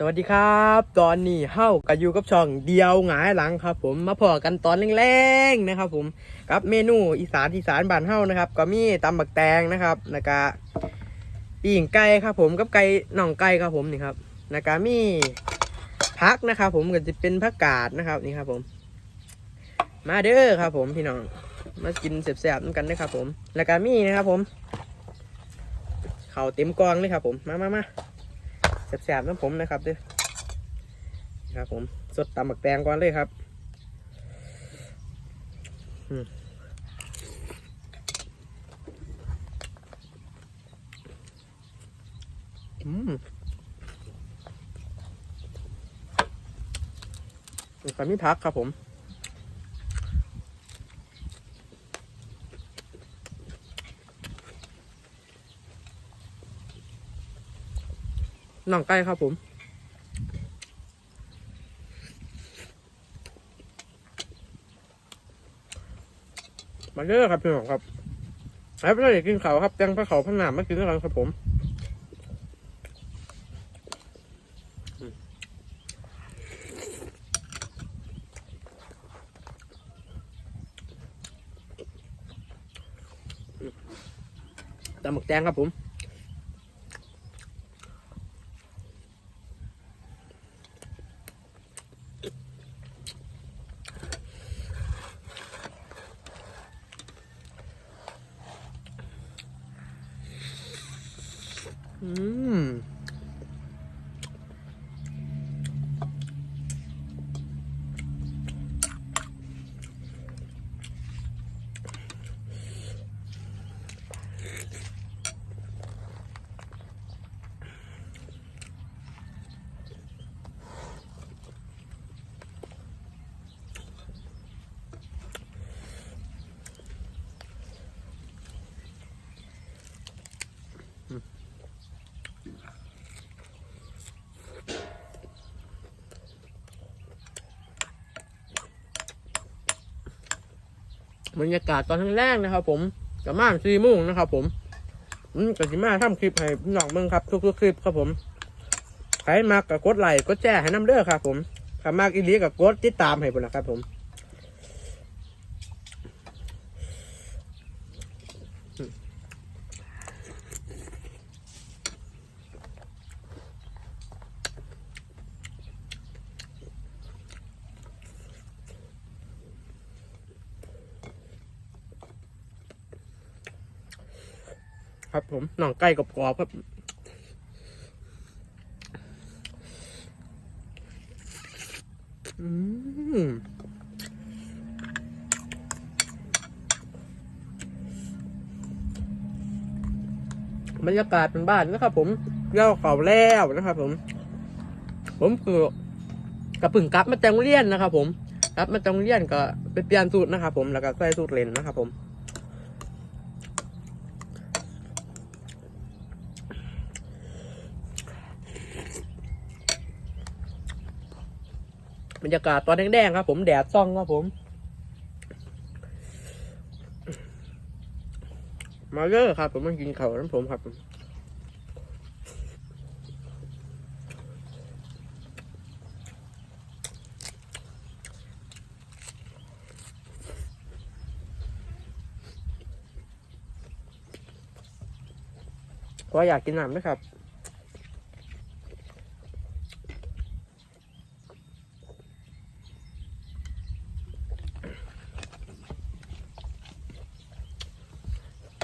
สวัสดีครับ ตอนนี้เฮ้ากับอยู่กับช่องเดียวหงายหลังครับ ผมมาพอกันตอนแรงๆนะครับ ผมกับเมนูอีสานอีสานบ้านเฮ้านะครับ ก็มีตำบักแตงนะครับแล้วก็ปีงไก่ครับ ผมกับไก่น่องไก่ครับผมนี่ครับแล้วก็มีพักนะครับ ผมก็จะเป็นผักกาดนะครับนี่ครับ ผม มาเด้อครับ ผมพี่น้องมากินแซ่บๆกันนะครับ ผมแล้วก็มีนะครับ ผมเข่าเต็มกองเลยครับ ผมมามามา แสบๆน้ำผมนะครับเด้อครับผมสดตำหมักแตงก่อนเลยครับอืมอืมแล้วก็มีพักครับผม น่องไก่ครับผม มาเด้อครับพี่น้องครับแล้วเราอยากกินเขาครับแตงพระเขาพระหนามมากินด้วยกันครับผมตำหมึกแตงครับผม อื บรรยากาศตอนแรกนะครับ ผมกับม่านซีมุ่งนะครับ ผมอืมกับจิมาทำคลิปให้พี่น้องเบิ่งครับ ทุกๆคลิปครับผมใครมากกับกดไลค์กดแชร์ให้น้ำเด้อครับ ผมใครมากอีลีกับกดติดตามให้ผมนะครับผม ครับผมหน่องไก่กรอบๆครับอืมบรรยากาศเป็นบ้านนะครับผมเล่าเขาแล้วนะครับ ผม ผมคือกระปึ่งกลับมาจากโรงเรียนนะครับ ผมกลับมาจากโรงเรียนก็ไปเปลี่ยนสูตรนะครับผมแล้วก็ใส่สูตรเลนนะครับผม บรรยากาศตอนแดงๆครับ ผมแดดซ่องครับผม มาเยอะครับ ผมมากินเขาวนั้นผมครับผมเพราะอยากกินน้ำนะครับ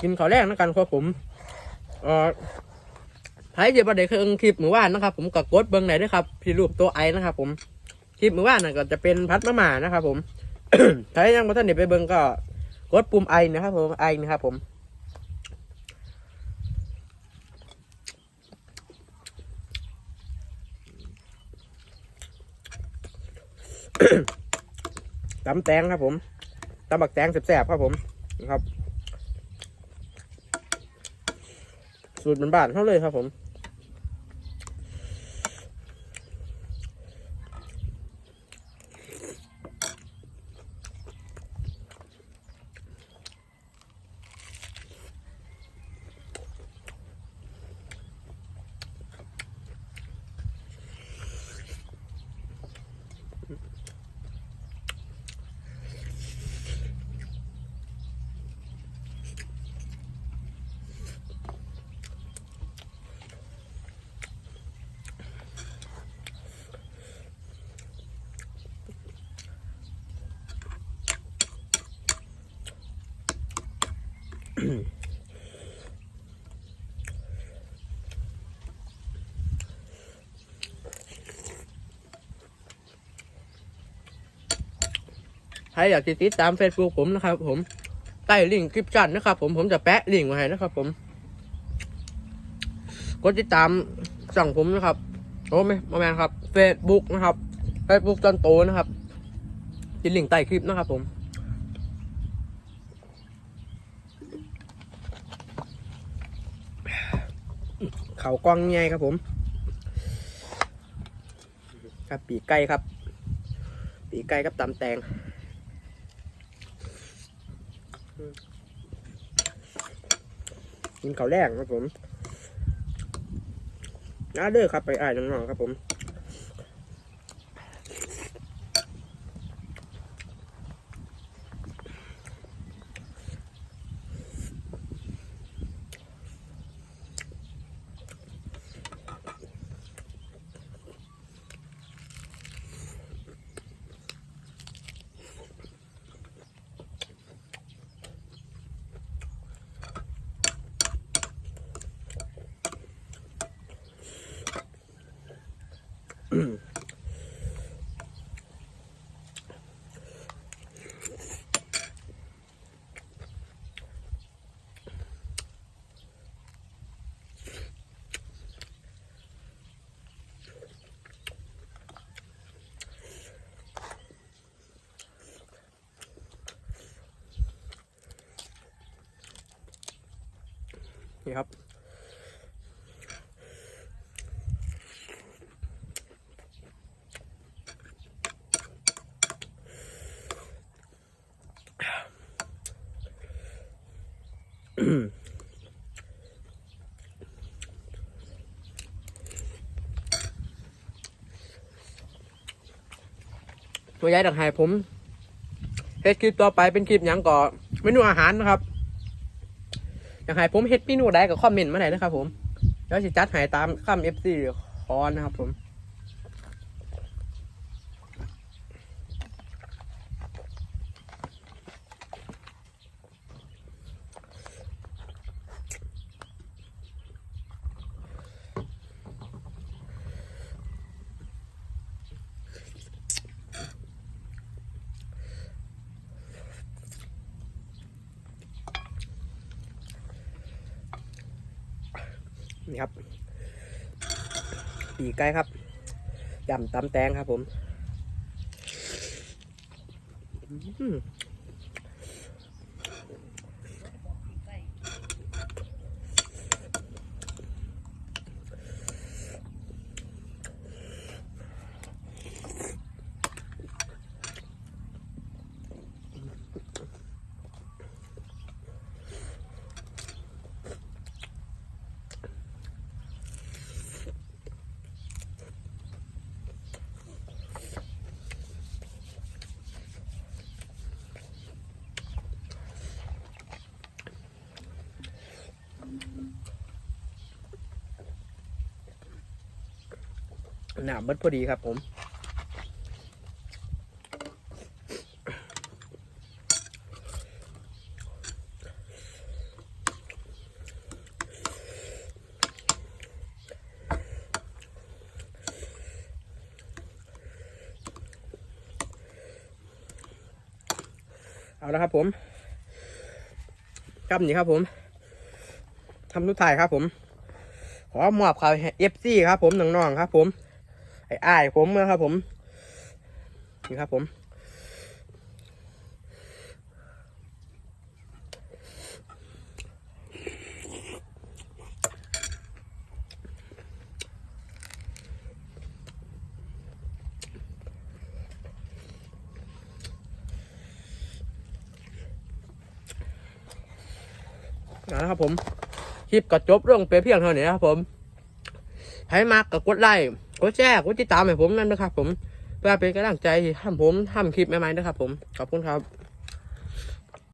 กินข้าวแรกนะกันครับผมเอ่อใครจะประเดี๋ยวคือคลิปหมู่บ้านนะครับ ผมก็กดเบิ้งไหนด้วยครับที่รูปตัวไอนะครับ ผมคลิปหมู่บ้านน่ะก็จะเป็นพัดมะหม่านะครับ ผมใครยังไม่ทันเดี๋ยวไปเบิ้งก็กดปุ่มไอนะครับ ผมไอนะครับผมตำแตงครับผมตำบักแตงแสบๆครับผมนะครับ สูตรเหมือนบ้านเขาเลยครับผม ใครอยากติดตามเฟซบุ๊กผมนะครับ ผมใต้ลิงก์คลิปจันนะครับ ผมผมจะแปะลิงก์ไว้ให้นะครับ ผมกดติดตามสั่งผมนะครับโอ้ไม่มาแมนครับเฟซบุ๊กนะครับเฟซบุ๊กจอนโตนะครับติดลิงก์ใต้คลิปนะครับผม เขากล้องใหญ่ครับผม ครับปีกไก่ครับ ปีกไก่กับตำแตงกินข้าวแรกครับผมน้าเด้อครับไปอ่านน้องๆครับผม นี่ครับตัวยายดักหายผมเฮ็ดคลิปต่อไปเป็นคลิปหยังก่อเมนูอาหารนะครับ อยากให้ผมเฮ็ดเมนูใดก็คอมเมนต์มาได้นะครับผมแล้วจะจัดให้ตามคำเอฟซีคอนนะครับผม นี่ครับ ปีกไก่ครับยำตำแตงครับผม หนาเบิดพอดีครับผมเอาละครับผมกำนี้ครับผมทำทุกถ่ายครับผม ขอมอบข่าวเอฟซีครับผมน้องๆครับผม ไอ้อ้ายผมนะครับผมนี่ครับผมนะครับผม คลิปก็จบเรื่องเพียงเท่านี้นะครับผม ให้มากกับกดไลค์กดแชร์กดติดตามให้ผมนั่นนะครับผมเพื่อเป็นกำลังใจให้ทำผมทำคลิปใหม่ๆนะครับผมขอบคุณครับ